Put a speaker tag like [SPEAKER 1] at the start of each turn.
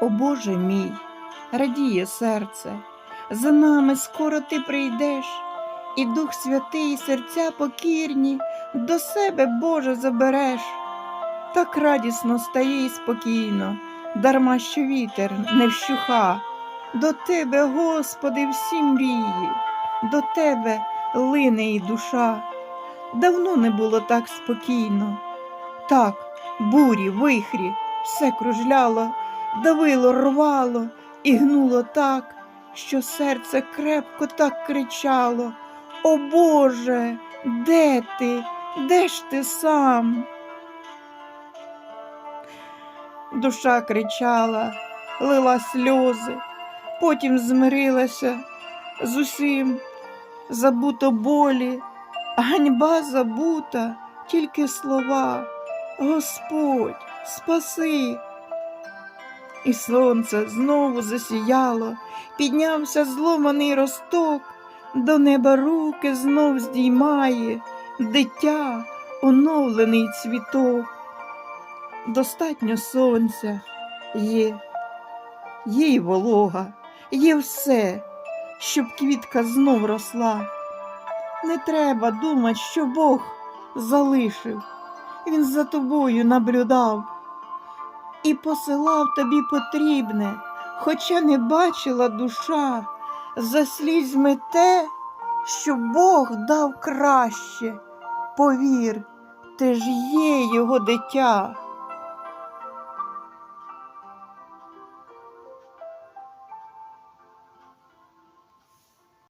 [SPEAKER 1] О Боже мій, радіє серце, за нами скоро ти прийдеш, і Дух Святий серця покірні до себе, Боже, забереш. Так радісно стає і спокійно, дарма що вітер не вщуха. До тебе, Господи, всі мрії, до тебе лине і душа. Давно не було так спокійно. Так, бурі, вихрі, все кружляло, давило, рвало і гнуло так, що серце крепко так кричало. О Боже, де ти? Де ж ти сам? Душа кричала, лила сльози, потім змирилася з усім, забуто болі, ганьба забута, тільки слова. Господь, спаси. І сонце знову засіяло, піднявся зломаний росток, до неба руки знов здіймає, дитя, оновлений цвіток. Достатньо сонця є, є й волога, є все, щоб квітка знов росла. Не треба думати, що Бог залишив, Він за тобою наблюдав і посилав тобі потрібне, хоча не бачила душа за слізьми те, що Бог дав краще. Повір, ти ж є його дитя.